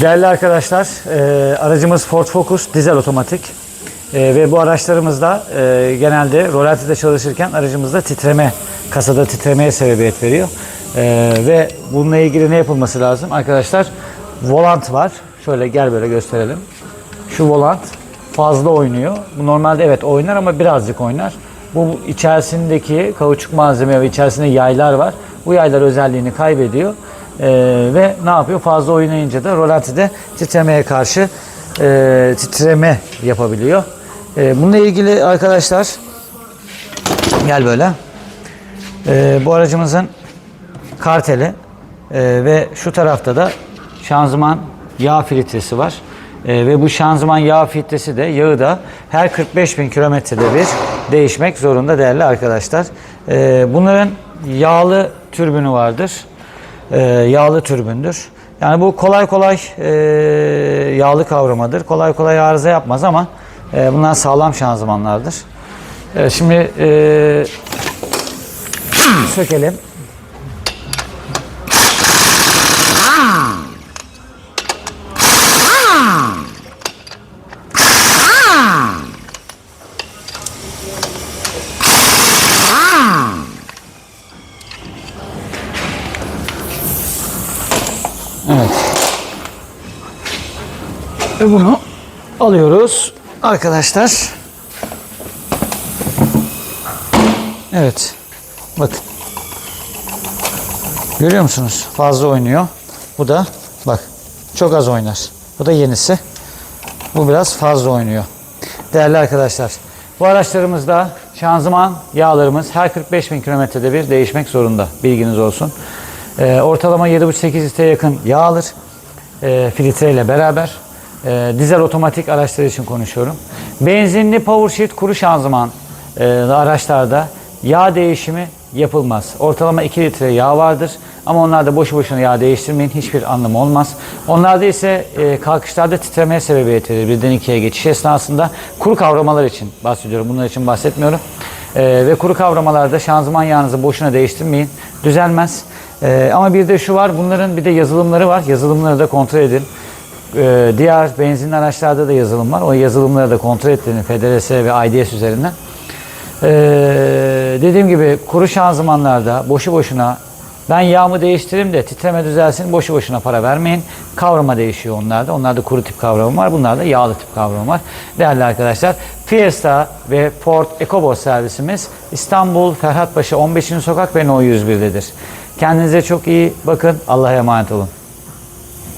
Değerli arkadaşlar, e, aracımız Ford Focus dizel otomatik E, ve bu araçlarımızda e, genelde rolantide çalışırken aracımızda titreme, kasada titremeye sebebiyet veriyor. E, ve bununla ilgili ne yapılması lazım? Arkadaşlar, volant var. Şöyle gel böyle gösterelim. Şu volant fazla oynuyor. Bu normalde evet oynar ama birazcık oynar. Bu içerisindeki kauçuk malzeme ve içerisinde yaylar var. Bu yaylar özelliğini kaybediyor. Ee, ve ne yapıyor? Fazla oynayınca da rolantide titremeye karşı e, titreme yapabiliyor. E, bununla ilgili arkadaşlar gel böyle. E, bu aracımızın karteli e, ve şu tarafta da şanzıman yağ filtresi var. E, ve bu şanzıman yağ filtresi de yağı da her 45 bin kilometrede bir değişmek zorunda değerli arkadaşlar. E, bunların yağlı türbünü vardır. E, yağlı türbündür. Yani bu kolay kolay e, yağlı kavramadır. Kolay kolay arıza yapmaz ama e, bunlar sağlam şanzımanlardır. Evet, şimdi e, sökelim. Evet. Ve bunu alıyoruz arkadaşlar. Evet. Bakın. Görüyor musunuz? Fazla oynuyor. Bu da bak çok az oynar. Bu da yenisi. Bu biraz fazla oynuyor. Değerli arkadaşlar, bu araçlarımızda şanzıman yağlarımız her 45 bin kilometrede bir değişmek zorunda. Bilginiz olsun. Ee, ortalama 7,5-8 litre yakın yağ alır. E, filtreyle beraber. Ee, dizel otomatik araçlar için konuşuyorum. Benzinli power shift kuru şanzıman e, araçlarda yağ değişimi yapılmaz. Ortalama 2 litre yağ vardır. Ama onlarda boşu boşuna yağ değiştirmeyin. Hiçbir anlamı olmaz. Onlarda ise e, kalkışlarda titremeye sebebiyet verir. Birden ikiye geçiş esnasında kuru kavramalar için bahsediyorum. Bunlar için bahsetmiyorum. E, ve kuru kavramalarda şanzıman yağınızı boşuna değiştirmeyin. Düzelmez. E, ama bir de şu var. Bunların bir de yazılımları var. Yazılımları da kontrol edin. E, diğer benzinli araçlarda da yazılım var. O yazılımları da kontrol ettirin FDRS ve IDS üzerinden. Ee, dediğim gibi kuru şanzımanlarda boşu boşuna ben yağımı değiştireyim de titreme düzelsin boşu boşuna para vermeyin. Kavrama değişiyor onlarda. Onlarda kuru tip kavramı var. Bunlarda yağlı tip kavramı var. Değerli arkadaşlar Fiesta ve Ford EcoBoost servisimiz İstanbul Ferhatpaşa 15. sokak ve No 101'dedir. Kendinize çok iyi bakın. Allah'a emanet olun.